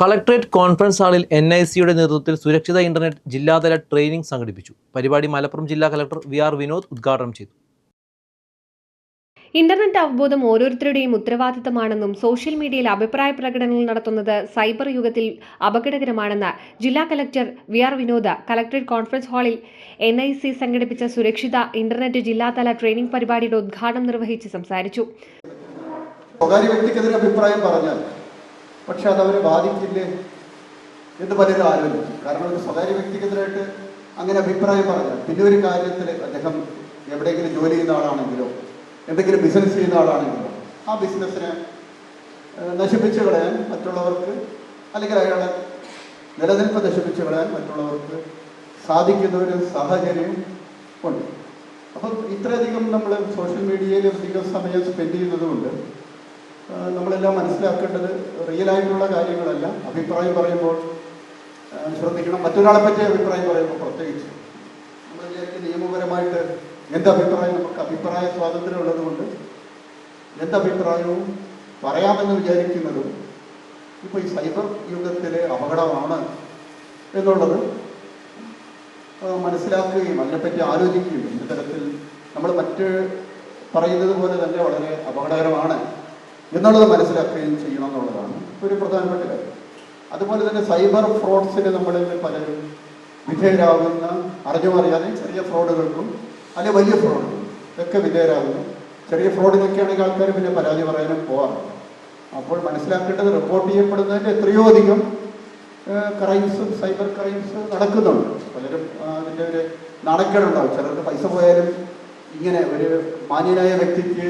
Collectorate conference ഹാളിൽ N I സിയുടെ നേതൃത്വത്തിൽ സുരക്ഷിത ഇന്റർനെറ്റ് ജില്ലാതല ട്രെയിനിംഗ് സംഘടിപ്പിച്ചു. പരിപാടി മലപ്പുറം ജില്ലാ കളക്ടർ വി ആർ വിനോദ് ഉദ്ഘാടനം ചെയ്തു. ഇന്റർനെറ്റ് അവബോധം ഓരോരുത്തരുടെയും ഉത്തരവാദിത്തമാണെന്നും സോഷ്യൽ മീഡിയയിൽ അഭിപ്രായ പ്രകടനങ്ങൾ നടത്തുന്നത് സൈബർ യുഗത്തിൽ അപകടകരമാണെന്ന് ജില്ലാ collector V R Vinod collectorate conference ഹാളിൽ എൻ ഐ സി സംഘടിപ്പിച്ച സുരക്ഷിത ഇന്റർനെറ്റ് ജില്ലാതല ട്രെയിനിംഗ് പരിപാടിയുടെ ഉദ്ഘാടനം നിർവഹിച്ച് സംസാരിച്ചു. സ്വകാര്യ വ്യക്തിക്കെതിരെ അഭിപ്രായം പറഞ്ഞാൽ പക്ഷെ അത് അവരെ ബാധിക്കില്ലേ എന്ന് പലരും ആലോചിച്ചു കാരണം ഒരു സ്വകാര്യ വ്യക്തിക്കെതിരായിട്ട് അങ്ങനെ അഭിപ്രായം പറഞ്ഞു പിന്നെ ഒരു കാര്യത്തിൽ അദ്ദേഹം എവിടെയെങ്കിലും ജോലി ചെയ്യുന്ന ആളാണെങ്കിലോ എന്തെങ്കിലും ബിസിനസ് ചെയ്യുന്ന ആളാണെങ്കിലോ ആ ബിസിനസ്സിനെ നശിപ്പിച്ചു കളയാൻ മറ്റുള്ളവർക്ക് അല്ലെങ്കിൽ അയാളെ നിലനിൽപ്പ് നശിപ്പിച്ചു കളയാൻ മറ്റുള്ളവർക്ക് സാധിക്കുന്ന ഒരു സാഹചര്യം ഉണ്ട്. അപ്പം ഇത്രയധികം നമ്മൾ സോഷ്യൽ മീഡിയയിൽ അധികം സമയം സ്പെൻഡ് ചെയ്യുന്നത് കൊണ്ട് ആ, നമ്മളെല്ലാം മനസ്സിലാക്കേണ്ടത് റിയൽ ആയിട്ടുള്ള കാര്യങ്ങളല്ല. അഭിപ്രായം പറയുമ്പോൾ ശ്രദ്ധിക്കണം. മറ്റൊരാളെ പറ്റി അഭിപ്രായം പറയുമ്പോൾ പ്രത്യേകിച്ച്. നമ്മൾ വിചാരിക്കും നിയമപരമായിട്ട് എന്ത് അഭിപ്രായം? നമുക്ക് അഭിപ്രായ സ്വാതന്ത്ര്യം ഉള്ളതുകൊണ്ട് എന്ത് അഭിപ്രായവും പറയാമെന്ന് വിചാരിക്കുന്നതും ഇപ്പോൾ ഈ സൈബർ യുഗത്തിലെ അപകടമാണ് എന്നുള്ളത് മനസ്സിലാക്കുകയും അതിനെപ്പറ്റി ആലോചിക്കുകയും ഇത്തരത്തിൽ തരത്തിൽ നമ്മൾ മറ്റ് പറയുന്നത് പോലെ തന്നെ വളരെ അപകടകരമാണ്. എന്നുള്ളത് മനസ്സിലാക്കുകയും ചെയ്യണം എന്നുള്ളതാണ് ഒരു പ്രധാനപ്പെട്ട കാര്യം. അതുപോലെ തന്നെ സൈബർ ഫ്രോഡ്സിന് നമ്മളിൽ പലരും വിധേയരാകുന്ന അറിഞ്ഞോ അറിയാതെ ചെറിയ ഫ്രോഡുകൾക്കും അല്ലെങ്കിൽ വലിയ ഫ്രോഡുകൾക്കും ഒക്കെ വിധേയരാകുന്നു. ചെറിയ ഫ്രോഡിനൊക്കെയാണെങ്കിൽ ആൾക്കാർ പിന്നെ പരാതി പറയാനും പോകാറുണ്ട് അപ്പോൾ മനസ്സിലാക്കേണ്ടത് റിപ്പോർട്ട് ചെയ്യപ്പെടുന്നതിന്റെ എത്രയോ അധികം ക്രൈംസ് സൈബർ ക്രൈംസ് നടക്കുന്നുണ്ട്. പലരും അതിന്റെ ഒരു നാണക്കേടുണ്ടാവും. ചിലർക്ക് പൈസ പോയാലും ഇങ്ങനെ ഒരു മാന്യനായ വ്യക്തിക്ക്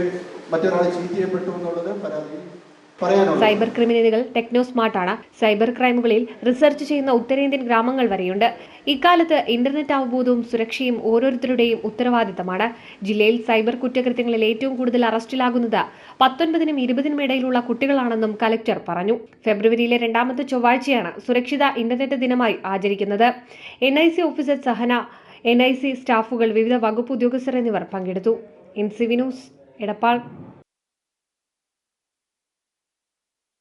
സൈബർ ക്രിമിനലുകൾ ടെക്നോ സ്മാർട്ടാണ്. സൈബർ ക്രൈമുകളിൽ റിസർച്ച് ചെയ്യുന്ന ഉത്തരേന്ത്യൻ ഗ്രാമങ്ങൾ വരെയുണ്ട്. ഇക്കാലത്ത് ഇന്റർനെറ്റ് അവബോധവും സുരക്ഷയും ഓരോരുത്തരുടെയും ഉത്തരവാദിത്തമാണ്. ജില്ലയിൽ സൈബർ കുറ്റകൃത്യങ്ങളിൽ ഏറ്റവും കൂടുതൽ അറസ്റ്റിലാകുന്നത് പത്തൊൻപതിനും ഇരുപതിനും ഇടയിലുള്ള കുട്ടികളാണെന്നും കലക്ടർ പറഞ്ഞു. ഫെബ്രുവരിയിലെ രണ്ടാമത്തെ ചൊവ്വാഴ്ചയാണ് സുരക്ഷിത ഇന്റർനെറ്റ് ദിനമായി ആചരിക്കുന്നത്. N I C officer Sahana N I C സ്റ്റാഫുകൾ വിവിധ വകുപ്പ് ഉദ്യോഗസ്ഥർ എന്നിവർ പങ്കെടുത്തു. N C V news Edappal